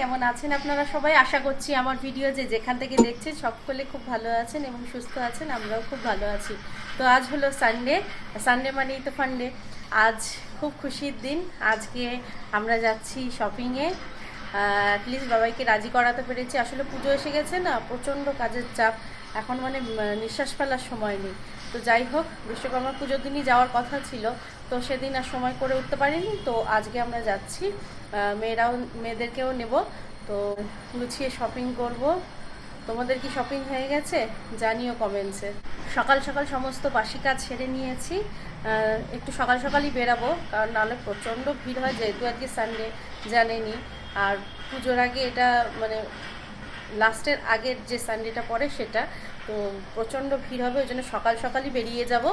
কেমন আছেন আপনারা সবাই? আশা করছি আমার ভিডিও যে যেখান থেকে দেখছেন সকলে খুব ভালো আছেন এবং সুস্থ আছেন, আমরাও খুব ভালো আছি। তো আজ হলো সানডে সানডে মানেই তো ফান্ডে আজ খুব খুশির দিন। আজকে আমরা যাচ্ছি শপিংয়ে প্লিজ বাবাইকে রাজি করাতে পেরেছি। আসলে পুজো এসে গেছে না, প্রচণ্ড কাজের চাপ। এখন মানে নিঃশ্বাস ফেলার সময় নেই। তো যাই হোক, বিশ্বকর্মা পুজোর দিনই যাওয়ার কথা ছিল। তো সেদিন আর সময় করে উঠতে পারিনি, তো আজকে আমরা যাচ্ছি। মেয়েরাও, মেয়েদেরকেও নেব। তো গুছিয়ে শপিং করব। তোমাদের কি শপিং হয়ে গেছে? জানিও কমেন্টসে সকাল সকাল সমস্ত বাসি কাজ সেরে নিয়েছি একটু সকাল সকালই বেরাবো, কারণ নাহলে প্রচণ্ড ভিড় হয়, যেহেতু আজকে সানডে জানেনি। আর পুজোর আগে এটা মানে লাস্টের আগের যে সানডেটা পড়ে সেটা, তো প্রচণ্ড ভিড় হবে, ওই জন্য সকাল সকালই বেরিয়ে যাব।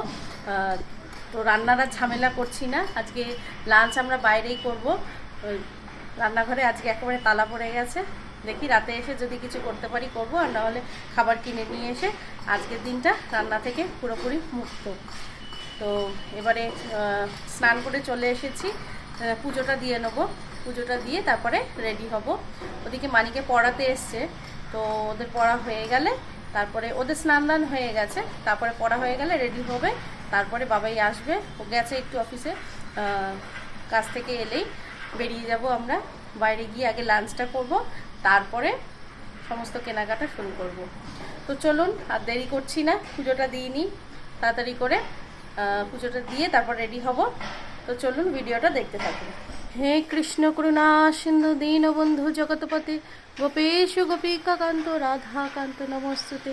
তো রান্নার ঝামেলা করছি না। আজকে লাঞ্চ আমরা বাইরেই করব। রান্নাঘরে আজকে একেবারে তালা পড়ে গেছে। দেখি রাতে এসে যদি কিছু করতে পারি করব, আর নাহলে খাবার কিনে নিয়ে এসে আজকের দিনটা রান্না থেকে পুরোপুরি মুক্ত। তো এবারে স্নান করে চলে এসেছি। পুজোটা দিয়ে নেব। পুজোটা দিয়ে তারপরে রেডি হব। ওদিকে মানিকে পড়াতে এসছে। তো ওদের পড়া হয়ে গেলে তারপরে ওদের স্নান দান হয়ে গেছে। তারপরে পড়া হয়ে গেলে রেডি হবে। তারপরে বাবাই আসবে। ও গেছে একটু অফিসে কাজ থেকে এলেই বেরিয়ে যাব আমরা। বাইরে গিয়ে আগে লাঞ্চটা করব, তারপরে সমস্ত কেনাকাটা শুরু করব। তো চলুন, আর দেরি করছি না, পুজোটা দিয়ে নিই তাড়াতাড়ি করে পুজোটা দিয়ে তারপর রেডি হব। তো চলুন, ভিডিওটা দেখতে থাকুন। হে কৃষ্ণ করুণা, সিন্ধু দীন বন্ধু জগৎপতি, গোপেশ গোপিকা কান্ত রাধা নমস্তুতে।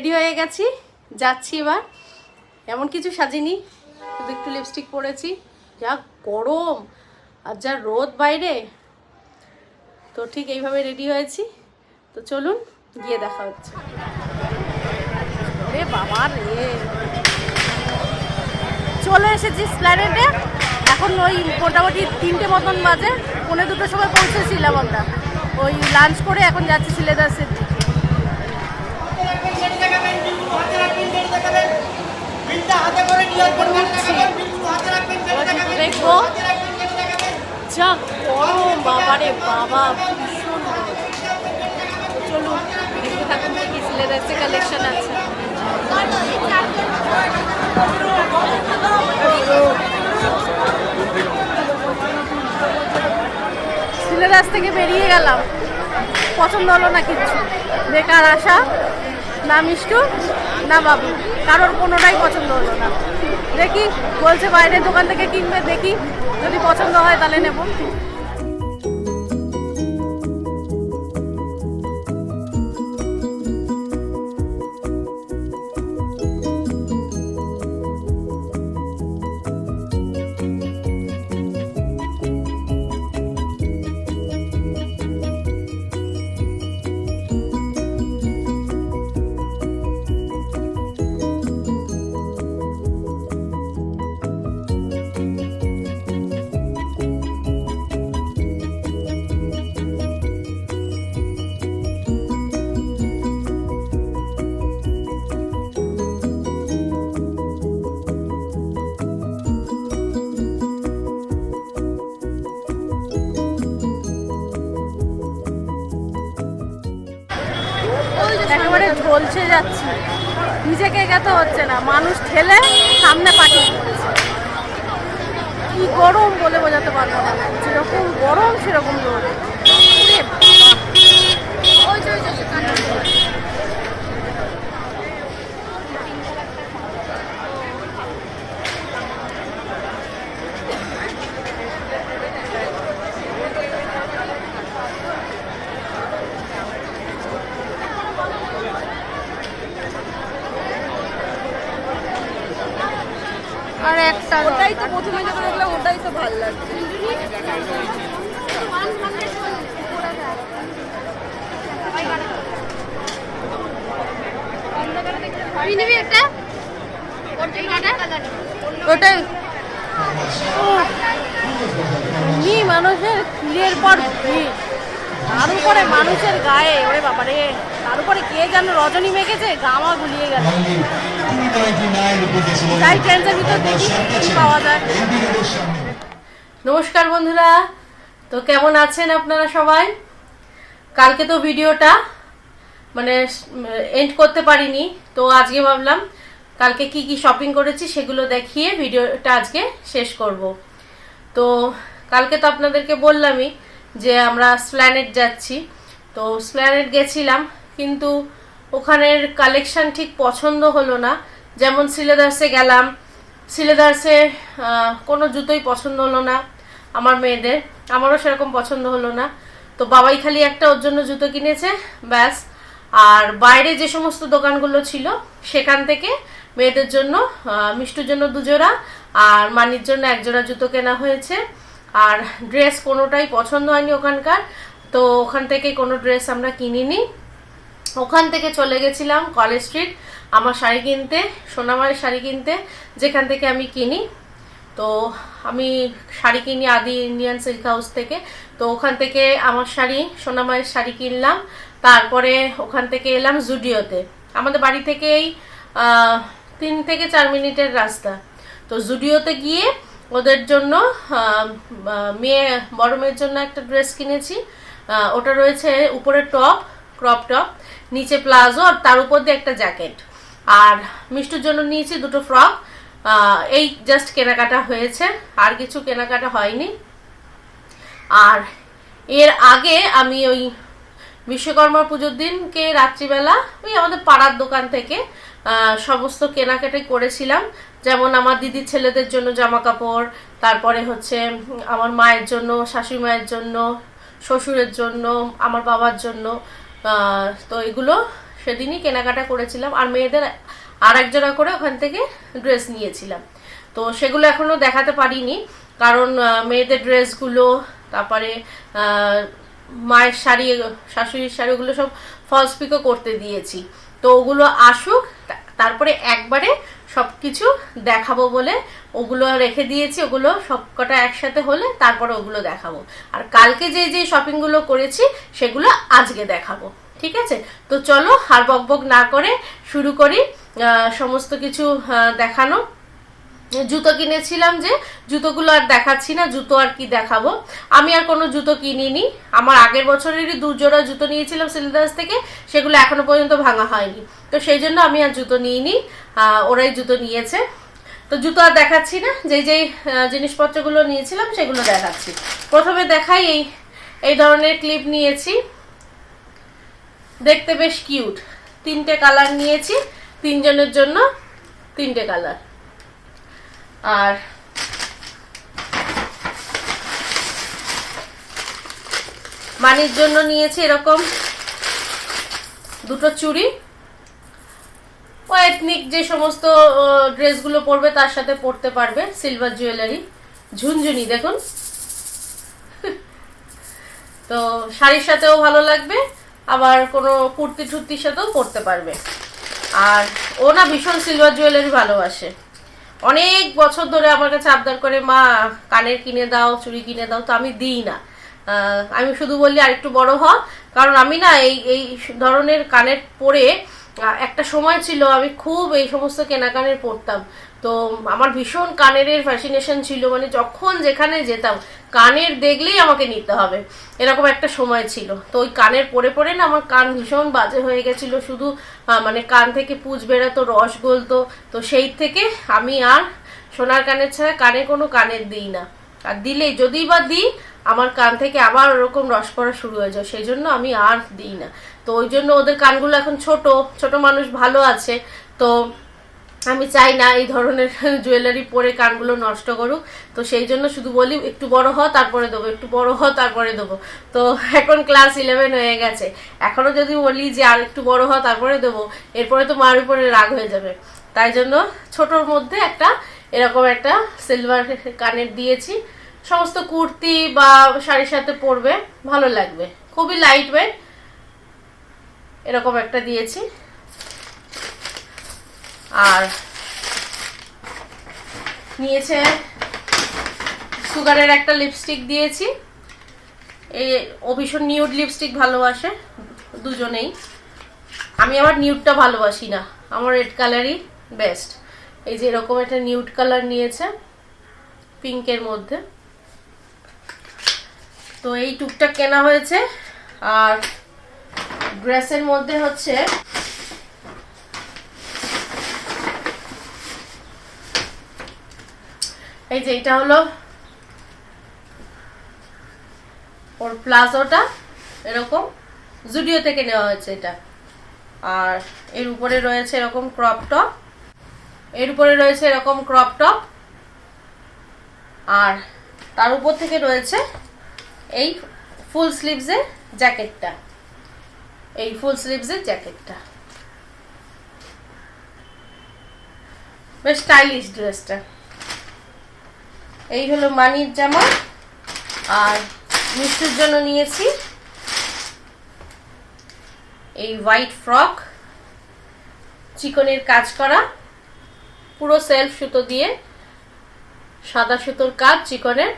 রেডি হয়ে গেছি, যাচ্ছি এবার। এমন কিছু সাজিনি, শুধু একটু লিপস্টিক পরেছি। যা গরম, আর যা রোদ বাইরে। তো ঠিক এইভাবে রেডি হয়েছি। তো চলুন, গিয়ে দেখা হচ্ছে। বাবা রে। চলে এসেছি স্প্ল্যানেডে এখন ওই মোটামুটি তিনটে মতন বাজে। পৌনে দুটোর সময় পৌঁছেছিলাম আমরা। ওই লাঞ্চ করে এখন যাচ্ছি সিলেদাসের দিকে যা গরম বাবারে বাবা ভীষণ। চলুন দেখতে থাকুন কি সিলেদাসে কালেকশন আছে। সিলেদাস থেকে বেরিয়ে গেলাম। পছন্দ হলো না কিছু? বেকার আসা না মিষ্টু? না বাবু? কারোর কোনোটাই পছন্দ হলো না। দেখি বলছে বাইরের দোকান থেকে কিনবে দেখি। যদি পছন্দ হয় তাহলে নেব। একেবারে ঝলছে যাচ্ছে। নিজেকে এগাতে হচ্ছে না। মানুষ ঠেলে সামনে পাঠিয়ে কি গরম বলে বোঝাতে পারব না। যেরকম গরম সেরকম বাবা। ওই যে, ওই যে, সেখানে। আর একটা ওটাই তো প্রথমে যখন দেখলাম ওটাই তো ভালো লাগছে। ওটাই এমনি মানুষের ভিড়ের পর ভিড় তার উপরে মানুষের গায়ে ওরে বাবারে। তার উপরে কে যেন রজনী মেখেছে গামা গুলিয়ে গেল। পাওয়া যায়। নমস্কার বন্ধুরা, তো কেমন আছেন আপনারা সবাই? কালকে তো ভিডিওটা মানে এন্ড করতে পারিনি, তো আজকে ভাবলাম কালকে কি কি শপিং করেছি সেগুলো দেখিয়ে ভিডিওটা আজকে শেষ করব। তো কালকে তো আপনাদেরকে বললামই যে আমরা স্প্ল্যানেট যাচ্ছি, তো স্প্ল্যানেট গেছিলাম কিন্তু ওখানের কালেকশন ঠিক পছন্দ হলো না। যেমন সিলেদার্সে গেলাম, সিলেদার্সে কোনো জুতোই পছন্দ হলো না আমার মেয়েদের, আমারও সেরকম পছন্দ হলো না। তো বাবাই খালি একটা ওর জন্য জুতো কিনেছে, ব্যাস। আর বাইরে যে সমস্ত দোকানগুলো ছিল, সেখান থেকে মেয়েদের জন্য মিষ্টুর জন্য দুজোড়া, আর মানির জন্য একজোড়া জুতো কেনা হয়েছে। আর ড্রেস কোনোটাই পছন্দ হয়নি ওখানকার, তো ওখান থেকে কোনো ড্রেস আমরা কিনিনি। ওখান থেকে চলে গেছিলাম কলেজ স্ট্রিট আমার শাড়ি কিনতে সোনামায়ের শাড়ি কিনতে, যেখান থেকে আমি কিনি। তো আমি শাড়ি কিনি আদি ইন্ডিয়ান সিল্ক হাউস থেকে। তো ওখান থেকে আমার শাড়ি সোনামায়ের শাড়ি কিনলাম। তারপরে ওখান থেকে এলাম জুডিওতে আমাদের বাড়ি থেকেই তিন থেকে চার মিনিটের রাস্তা। তো জুডিওতে গিয়ে ওদের জন্য মেয়ে, বড় মেয়ের জন্য একটা ড্রেস কিনেছি। ওটা রয়েছে উপরে টপ ক্রপ টপ নিচে প্লাজো আর তার উপর দিয়ে একটা জ্যাকেট। আর মিষ্টুর জন্য নিয়েছি দুটো ফ্রক। এই জাস্ট কেনাকাটা হয়েছে, আর কিছু কেনাকাটা হয়নি। আর এর আগে আমি ওই বিশ্বকর্মা পুজোর দিনকে রাত্রিবেলা ওই আমাদের পাড়ার দোকান থেকে সমস্ত কেনাকাটাই করেছিলাম। যেমন আমার দিদির ছেলেদের জন্য জামা কাপড় তারপরে হচ্ছে আমার মায়ের জন্য, শাশুড়ি মায়ের জন্য, শ্বশুরের জন্য, আমার বাবার জন্য তো এগুলো সেদিনই কেনাকাটা করেছিলাম। আর মেয়েদের আর একজোড়া করে ওখান থেকে ড্রেস নিয়েছিলাম। তো সেগুলো এখনও দেখাতে পারিনি, কারণ মেয়েদের ড্রেসগুলো, তারপরে মায়ের শাড়ি, শাশুড়ির শাড়ি, ওগুলো সব ফলস পিকও করতে দিয়েছি। তো ওগুলো আসুক তারপরে একবারে সব কিছু দেখাবো বলে ওগুলো রেখে দিয়েছি, ওগুলো সবকটা একসাথে হলে তারপরে ওগুলো দেখাবো। আর কালকে যে যে শপিংগুলো করেছি, সেগুলো আজকে দেখাবো, ঠিক আছে? তো চলো আর বকবক না করে শুরু করি। সমস্ত কিছু দেখানো। জুতো কিনেছিলাম যে, জুতোগুলো আর দেখাচ্ছি না, জুতো আর কি দেখাবো। আমি আর কোনো জুতো কিনিনি। আমার আগের বছরেরই দু জোড়া জুতো নিয়েছিলাম সিলিদাস থেকে, সেগুলো এখনও পর্যন্ত ভাঙা হয়নি। তো সেই জন্য আমি আর জুতো নিইনি। ওরাই জুতো নিয়েছে। তো জুতো আর দেখাচ্ছি না। যেই যেই জিনিসপত্রগুলো নিয়েছিলাম সেগুলো দেখাচ্ছি। প্রথমে দেখাই এই এই ধরনের ক্লিপ নিয়েছি। দেখতে বেশ কিউট। তিনটে কালার নিয়েছি, তিনজনের জন্য তিনটে কালার। আর মানির জন্য নিয়েছি এরকম দুটো চুড়ি। ও এথনিক যে সমস্ত ড্রেসগুলো পরবে তার সাথে পরতে পারবে সিলভার জুয়েলারি ঝুনঝুনি, দেখুন। তো শাড়ির সাথেও ভালো লাগবে, আবার কোনো কুর্তি টুর্তির সাথেও পরতে পারবে। আর ও না ভীষণ সিলভার জুয়েলারি ভালোবাসে। অনেক বছর ধরে আমার কাছে আবদার করে, মা, কানের কিনে দাও, চুড়ি কিনে দাও। তো আমি দিই না। আমি শুধু বললি আরেকটু বড় হ। কারণ আমি না এই এই ধরনের কানের পরে একটা সময় ছিল, আমি খুব এই সমস্ত কেনাকানের পড়তাম। তো আমার ভীষণ কানের ফ্যাসিনেশন ছিল মানে যখন যেখানে যেতাম, কানের দেখলেই আমাকে নিতে হবে, এরকম একটা সময় ছিল। তো ওই কানের পরে পরে না আমার কান ভীষণ বাজে হয়ে গেছিল, শুধু মানে কান থেকে পুজ বেরোতো, রস গলতো। তো সেই থেকে আমি আর সোনার কানের ছাড়া কানে কোনো কানের দিই না। আর দিলে, যদি বা দিই, আমার কান থেকে আবার ওরকম রস পড়া শুরু হয়ে যায়, সেই জন্য আমি আর দিই না। তো ওই জন্য ওদের কানগুলো এখন ছোট ছোট মানুষ ভালো আছে। তো আমি চাই না এই ধরনের জুয়েলারি পরে কানগুলো নষ্ট করুক। তো সেই জন্য শুধু বলি, একটু বড় হ তারপরে দেবো, একটু বড় হ তারপরে দেবো। তো এখন ক্লাস ইলেভেন হয়ে গেছে। এখনও যদি বলি যে আর একটু বড় হ তারপরে দেবো, এরপরে তো মার উপরে রাগ হয়ে যাবে। তাই জন্য ছোটোর মধ্যে একটা এরকম একটা সিলভার কানের দিয়েছি। সমস্ত কুর্তি বা শাড়ির সাথে পরবে, ভালো লাগবে। খুবই লাইট ওয়েট এরকম একটা দিয়েছি। আর নিয়েছে সুগারের একটা লিপস্টিক দিয়েছি। এই ও ভীষণ নিউড লিপস্টিক ভালোবাসে দুজনেই। আমি আবার নিউডটা ভালোবাসি না, আমার রেড কালারই বেস্ট এই যে এরকম একটা নিউড কালার নিয়েছে পিঙ্কের মধ্যে। তো এই টুকটা কেনা হয়েছে, আর ড্রেসের মধ্যে হচ্ছে এই যে এটা হলো ওর প্লাজোটা, এরকম জুডিও থেকে নেওয়া হয়েছে এটা। আর এর উপরে রয়েছে এরকম ক্রপ টপ, এর উপরে রয়েছে এরকম ক্রপ টপ, আর তার উপর থেকে রয়েছে এই ফুল স্লিভসের জ্যাকেটটা। এই ফুল স্লিভসের জ্যাকেটটা। বেশ স্টাইলিশ ড্রেসটা এই হলো মানির জামা, আর মিষ্টির জন্য নিয়েছি এই হোয়াইট ফ্রক চিকনের কাজ করা, পুরো সেলফ সুতো দিয়ে, সাদা সুতোর কাজ চিকনের,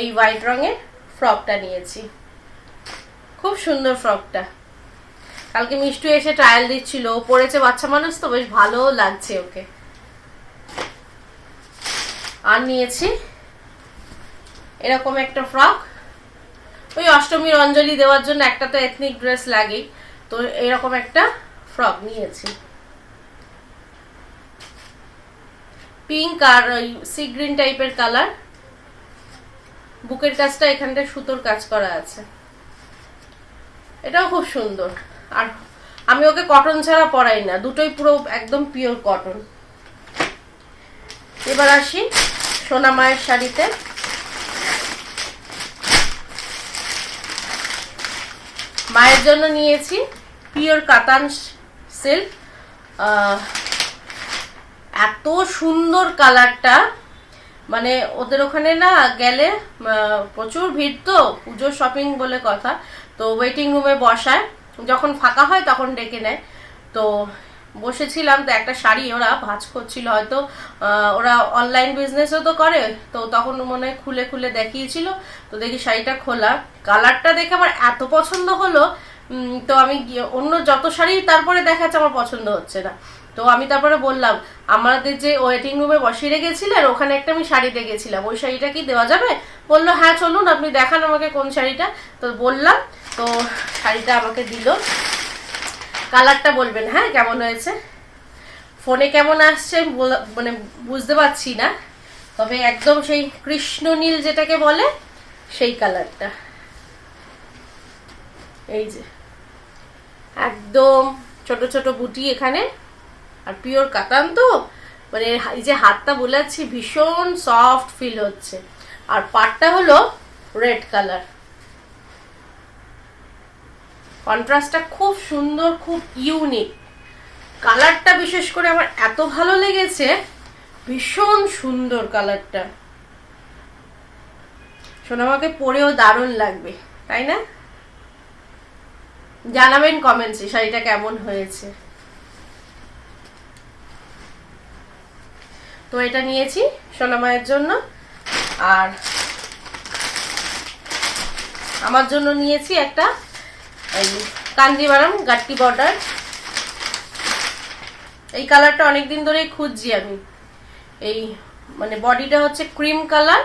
এই হোয়াইট রঙের ফ্রকটা নিয়েছি। খুব সুন্দর ফ্রকটা কালকে মিষ্টু এসে ট্রায়াল দিচ্ছিল, ও পড়েছে বাচ্চা মানুষ তো, বেশ ভালো লাগছে ওকে। আর নিয়েছি এরকম একটা ফ্রক ওই অষ্টমীর অঞ্জলি দেওয়ার জন্য একটা তো এথনিক ড্রেস লাগেই, তো এরকম একটা ফ্রক নিয়েছি। পিঙ্ক আর ওই সি গ্রিন টাইপের কালার বুকের কাজটা এখানটা সুতোর কাজ করা আছে। এটাও খুব সুন্দর। আর আমি ওকে কটন ছাড়া পরাই না, দুটোই পুরো একদম পিওর কটন এবার আসি সোনা মায়ের শাড়িতে। মায়ের জন্য নিয়েছি পিওর কাতান সিল্ক এত সুন্দর কালারটা। মানে ওদের ওখানে না গেলে প্রচুর ভিড় তো পুজোর শপিং বলে কথা। তো ওয়েটিং রুমে বসায়। যখন ফাঁকা হয় তখন ডেকে নেয়। তো বসেছিলাম, তো একটা শাড়ি ওরা ভাঁজ করছিল হয়তো। ওরা অনলাইন বিজনেসও তো করে, তো তখন মনে হয় খুলে খুলে দেখিয়েছিল। তো দেখি শাড়িটা খোলা। কালারটা দেখে আমার এত পছন্দ হলো তো আমি অন্য যত শাড়ি তারপরে দেখাচ্ছে আমার পছন্দ হচ্ছে না। তো আমি তারপরে বললাম, আমাদের যে ওয়েটিং রুমে বসিয়ে রেখেছিলেন, ওখানে একটা আমি শাড়ি দেখেছিলাম। ওই শাড়িটা কি দেওয়া যাবে? বলল হ্যাঁ চলুন, আপনি দেখান আমাকে কোন শাড়িটা। তো বললাম তো শাড়িটা আমাকে দিল। কালারটা বলবেন হ্যাঁ কেমন হয়েছে? ফোনে কেমন আসছে মানে বুঝতে পারছি না, তবে একদম সেই কৃষ্ণ নীল যেটাকে বলে, সেই কালারটা। এই যে, একদম ছোট ছোট বুটি এখানে, আর পিওর কাতান তো মানে এই যে হাতটা বলে বোলাচ্ছি, ভীষণ সফট ফিল হচ্ছে। আর পাটটা হলো রেড কালার। কন্ট্রাস্টটা খুব সুন্দর, খুব ইউনিক কালারটা বিশেষ করে আমার এত ভালো লেগেছে, ভীষণ সুন্দর কালারটা সোনামাকে পরেও দারুণ লাগবে, তাই না? জানাবেন কমেন্টসে শাড়িটা কেমন হয়েছে। তো এটা নিয়েছি সোনামায়ের জন্য, আর আমার জন্য নিয়েছি একটা এই কাঞ্জিবারাম গাট্টি বর্ডার এই কালারটা অনেক দিন ধরেই খুঁজছি আমি। এই মানে বডিটা হচ্ছে ক্রিম কালার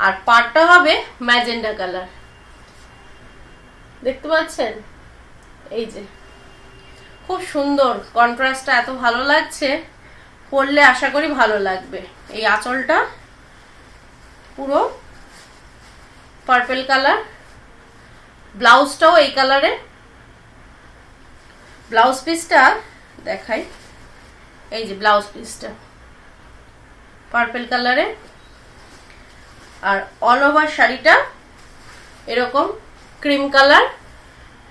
আর পাটটা হবে ম্যাজেন্ডা কালার দেখতে পাচ্ছেন? এই যে। খুব সুন্দর কন্ট্রাস্টটা এত ভালো লাগছে পরলে আশা করি ভালো লাগবে। এই আঁচলটা পুরো পার্পেল কালার ব্লাউজটাও এই কালারে ব্লাউজ পিসটা দেখাই। এই যে ব্লাউজ পিসটা। পার্পেল কালারে আর অল ওভার শাড়িটা এরকম ক্রিম কালার।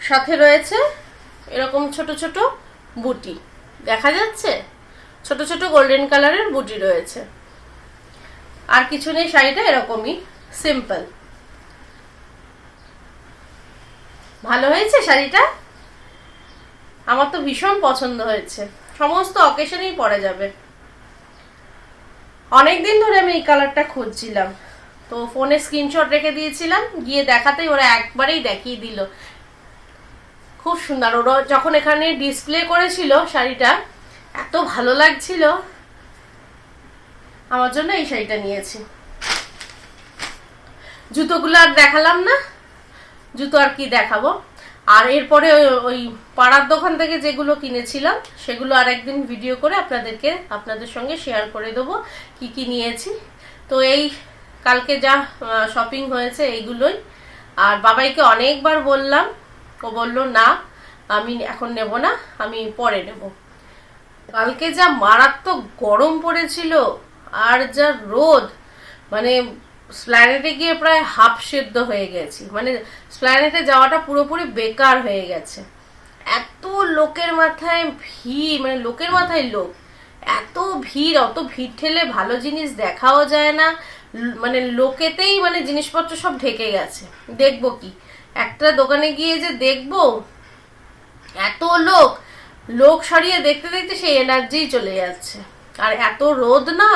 সাথে রয়েছে এরকম ছোট ছোট বুটি। দেখা যাচ্ছে? ছোট ছোট গোল্ডেন কালারের বুটি রয়েছে। আর কিছু নেই শাড়িটা, এরকমই। সিম্পল ভালো হয়েছে শাড়িটা? আমার তো ভীষণ পছন্দ হয়েছে। সমস্ত অকেশনেই পরা যাবে। অনেকদিন ধরে আমি এই কালারটা খুঁজছিলাম। তো ফোনে স্ক্রিনশট রেখে দিয়েছিলাম, গিয়ে দেখাতেই ওরা একবারেই দেখিয়ে দিল। খুব সুন্দর। ওরা যখন এখানে ডিসপ্লে করেছিল শাড়িটা, এত ভালো লাগছিল। আমার জন্য এই শাড়িটা নিয়েছি। জুতোগুলো আর দেখালাম না। জুতো আর কি দেখাবো। আর এরপরে ওই- পাড়ার দোকান থেকে যেগুলো কিনেছিলাম, সেগুলো আর একদিন ভিডিও করে আপনাদেরকে আপনাদের সঙ্গে শেয়ার করে দেবো, কি কি নিয়েছি। তো এই কালকে যা শপিং হয়েছে এইগুলোই। আর বাবাইকে অনেকবার বললাম, ও বলল, না, আমি এখন নেব না, আমি পরে নেব। কালকে যা মারাত্মক গরম পড়েছিল, আর যা রোদ মানে স্প্ল্যানেটে গিয়ে প্রায় হাফ সেদ্ধ হয়ে গেছি। মানে স্প্ল্যানেটে যাওয়াটা পুরোপুরি বেকার হয়ে গেছে। এত লোকের মাথায় ভিড় মানে লোকের মাথায় লোক। এত ভিড়, অত ভিড় ঠেলে ভালো জিনিস দেখাও যায় না। মানে লোকেতেই মানে জিনিসপত্র সব ঢেকে গেছে। দেখব কি? একটা দোকানে গিয়ে যে দেখব, এত লোক। লোক সরিয়ে দেখতে দেখতে সেই এনার্জি চলে যাচ্ছে। আর এত রোদ না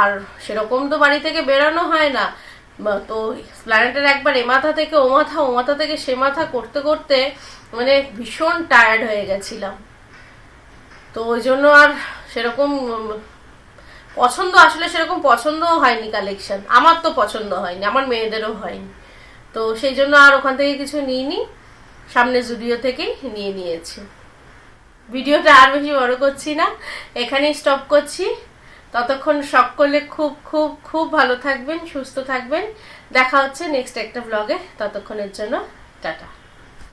আর সেরকম তো বাড়ি থেকে বেরোনো হয় না। তো প্ল্যানেটের একবার এ মাথা থেকে ও মাথা ও মাথা থেকে সে মাথা করতে করতে মানে ভীষণ টায়ার্ড হয়ে গেছিলাম। তো ওই জন্য আর সেরকম পছন্দ আসলে সেরকম পছন্দও হয়নি কালেকশন আমার তো পছন্দ হয়নি, আমার মেয়েদেরও হয়নি। তো সেই জন্য আর ওখান থেকে কিছু নিইনি, সামনে জুডিও থেকেই নিয়ে নিয়েছি। ভিডিওটা আর বেশি বড় করছি না, এখানেই স্টপ করছি। ততক্ষণ সকলে খুব খুব খুব ভালো থাকবেন, সুস্থ থাকবেন। দেখা হচ্ছে নেক্সট একটা ব্লগে ততক্ষণের জন্য, টাটা।